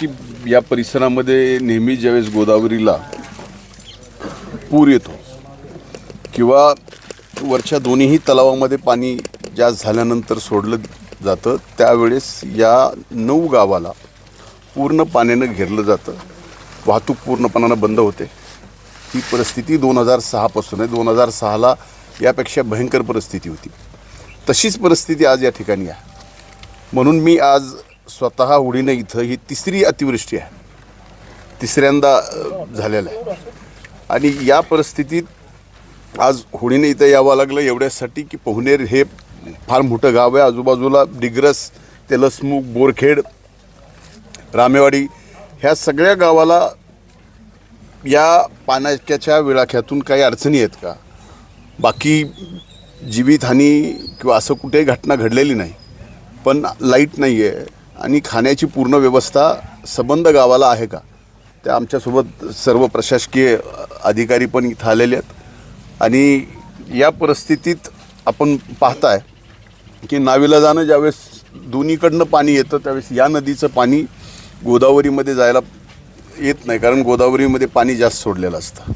की या परिसरामध्ये नेहमी ज्यावेळेस गोदावरीला पूर येतो किंवा वरच्या दोन्हीही तलावामध्ये पाणी जास्त झाल्यानंतर सोडलं जातं त्यावेळेस या नऊ गावाला पूर्ण पाण्यानं घेरलं जातं. वाहतूक पूर्णपणानं बंद होते. ही परिस्थिती दोन हजार सहापासून आहे. दोन हजार सहाला यापेक्षा भयंकर परिस्थिती होती. तशीच परिस्थिती आज या ठिकाणी आहे. म्हणून मी आज स्वतः उडीनं इथं ही तिसरी अतिवृष्टी आहे. तिसऱ्यांदा झालेला झालेलं आहे. आणि या परिस्थितीत आज होळीने इथं यावं लागलं एवढ्यासाठी की पोहनेर हे फार मोठं गाव आहे. आजूबाजूला डिग्रस तेलसमुख बोरखेड रामेवाडी ह्या सगळ्या गावाला या पाण्याच्या विळाख्यातून काही अडचणी आहेत का? बाकी जीवितहानी किंवा असं कुठेही घटना घडलेली नाही. पण लाइट नाही आहे आणि खाण्याची पूर्ण व्यवस्था सबंध गावाला आहे का? त्या आमच्यासोबत सर्व प्रशासकीय अधिकारी पण इथं आलेले आहेत. आणि या परिस्थितीत आपण पाहताय की नावीला जाणं ज्यावेळेस दोन्हीकडनं पाणी येतं त्यावेळेस या नदीचं पाणी गोदावरीमध्ये जायला येत नाही कारण गोदावरीमध्ये पाणी जास्त सोडलेलं असतं.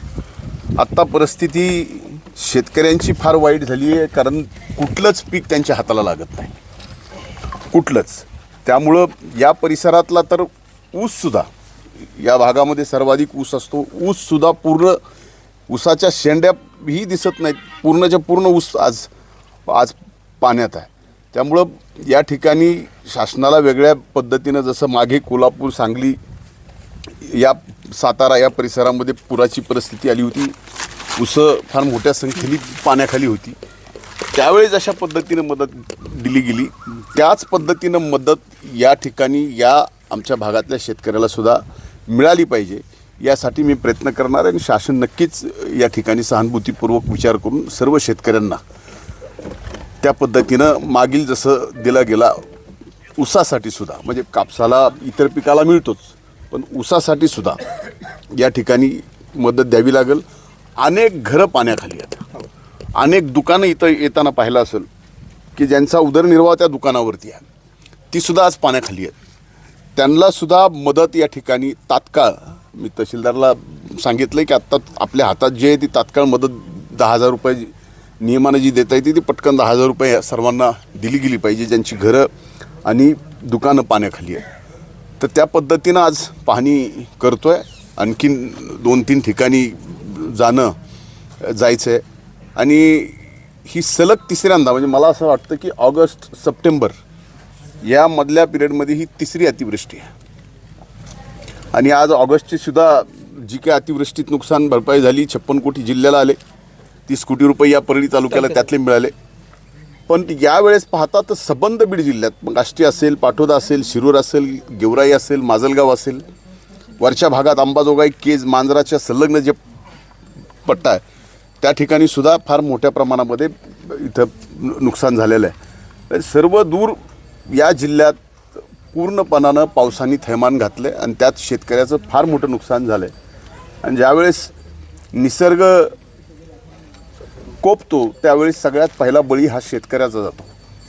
आत्ता परिस्थिती शेतकऱ्यांची फार वाईट झाली आहे कारण कुठलंच पीक त्यांच्या हाताला लागत नाही. कुठलंच. त्यामुळं या परिसरातला तर ऊससुद्धा या भागामध्ये सर्वाधिक ऊस असतो. ऊससुद्धा पूर्ण ऊसाच्या शेंड्याही दिसत नाहीत. पूर्णच्या पूर्ण ऊस आज आज पाण्यात आहे. त्यामुळं या ठिकाणी शासनाला वेगळ्या पद्धतीनं जसं मागे कोल्हापूर सांगली या सातारा या परिसरामध्ये पुराची परिस्थिती आली होती. उसं फार मोठ्या संख्येने पाण्याखाली होती. त्यावेळेस अशा पद्धतीनं मदत दिली गेली. त्याच पद्धतीनं मदत या ठिकाणी या आमच्या भागातल्या शेतकऱ्याला सुद्धा मिळाली पाहिजे. यासाठी मी प्रयत्न करणार आहे आणि शासन नक्कीच या ठिकाणी सहानुभूतीपूर्वक विचार करून सर्व शेतकऱ्यांना त्या पद्धतीनं मागील जसं दिला गेला ऊसासाठी सुद्धा म्हणजे कापसाला इतर पिकाला मिळतोच पण ऊसासाठी सुद्धा या ठिकाणी मदत द्यावी लागेल. अनेक घरं पाण्याखाली आहेत. अनेक दुकानं इथं येताना पाहिलं असेल की ज्यांचा उदरनिर्वाह त्या दुकानावरती आहे. तीसुद्धा आज पाण्याखाली आहेत. त्यांनासुद्धा मदत या ठिकाणी तात्काळ मी तहसीलदारला सांगितलं की आत्ता आपल्या हातात जे आहे ती तात्काळ मदत दहा हजार रुपये जी- नियमानं जी देता येते ती पटकन दहा हजार रुपये सर्वांना दिली गेली पाहिजे ज्यांची घरं आणि दुकानं पाण्याखाली आहेत. तर त्या पद्धतीनं आज पाहणी करतो आहे आणखीन दोन तीन ठिकाणी जाणं जायचं आहे आणि ही सलग तिसऱ्यांदा म्हणजे मला असं वाटतं की ऑगस्ट सप्टेंबर या मधल्या पिरियडमध्ये ही तिसरी अतिवृष्टी आहे. आणि आज ऑगस्टची सुद्धा जी काही अतिवृष्टीत नुकसान भरपाई झाली छप्पन कोटी जिल्ह्याला आले तीस कोटी रुपये या परळी तालुक्याला त्यातले मिळाले. पण यावेळेस पाहता तर सबंध बीड जिल्ह्यात मग आष्टी असेल पाटोदा असेल शिरूर असेल गेवराई असेल माजलगाव असेल वरच्या भागात अंबाजोगाई केज मांजराच्या संलग्न जे पट्टा आहे त्या ठिकाणी सुद्धा फार मोठ्या प्रमाणामध्ये इथं नुकसान झालेलं आहे. सर्व दूर या जिल्ह्यात पूर्णपणानं पावसाने थैमान घातले आणि त्यात शेतकऱ्याचं फार मोठं नुकसान झालं आहे आणि ज्यावेळेस निसर्ग कोपतो त्यावेळेस सगळ्यात पहिला बळी हा शेतकऱ्याचा जातो.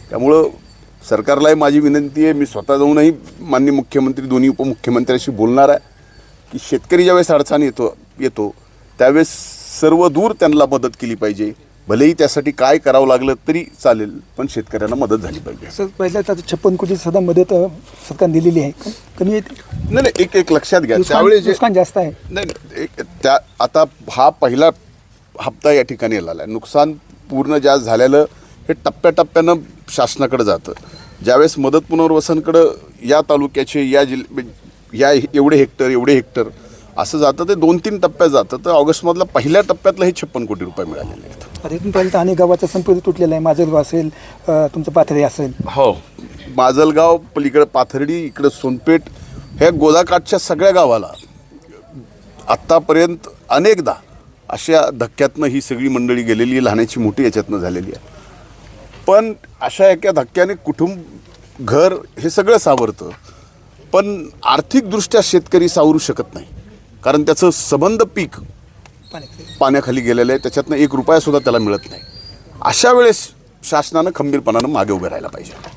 त्यामुळं सरकारलाही माझी विनंती आहे मी स्वतः जाऊनही माननीय मुख्यमंत्री दोन्ही उपमुख्यमंत्र्यांशी बोलणार आहे की शेतकरी ज्यावेळेस अडचण येतो येतो त्यावेळेस सर्व दूर त्यांना मदत केली पाहिजे. भलेही त्यासाठी काय करावं लागलं तरी चालेल पण शेतकऱ्यांना मदत झाली पाहिजे. सर पहिल्या तर छप्पन कोटी सुद्धा मदत अ, सरकारने दिलेली आहे. कमी- येते नाही नाही एक एक लक्षात घ्या. त्यावेळेस जे नुकसान जास्त आहे. नाही नाही, एक त्या आता हा पहिला हप्ता या ठिकाणी आलेला आहे. नुकसान पूर्ण जास्त झालेलं हे टप्प्याटप्प्यानं शासनाकडे जातं. ज्यावेळेस मदत पुनर्वसनकडं या तालुक्याचे या जिल्हे या एवढे हेक्टर एवढे हेक्टर असं जातं ते दोन तीन टप्प्यात जातं. तर ऑगस्टमधला पहिल्या टप्प्यातलं हे छप्पन कोटी रुपये मिळालेले आहेत. इथून पहिलं तर अनेक गावाचा संपर्क तुटलेला आहे. माझलगाव असेल अ, तुमचं पाथरे असेल. हो. माजलगाव पलीकडे पाथर्डी इकडं सोनपेठ ह्या गोदाकाठच्या सगळ्या गावाला आत्तापर्यंत अनेकदा अशा धक्क्यातनं ही सगळी मंडळी गेलेली आहे, लहानाची मोठी याच्यातनं झालेली आहे. पण अशा एका धक्क्याने कुटुंब घर हे सगळं सावरतं. पण आर्थिकदृष्ट्या शेतकरी सावरू शकत नाही. कारण त्याचं संबंध पीक पाण्याखाली. गेलेलं आहे. त्याच्यातनं एक रुपयासुद्धा त्याला मिळत नाही. अशा वेळेस शासनानं खंबीरपणानं मागे उभे राहायला पाहिजे.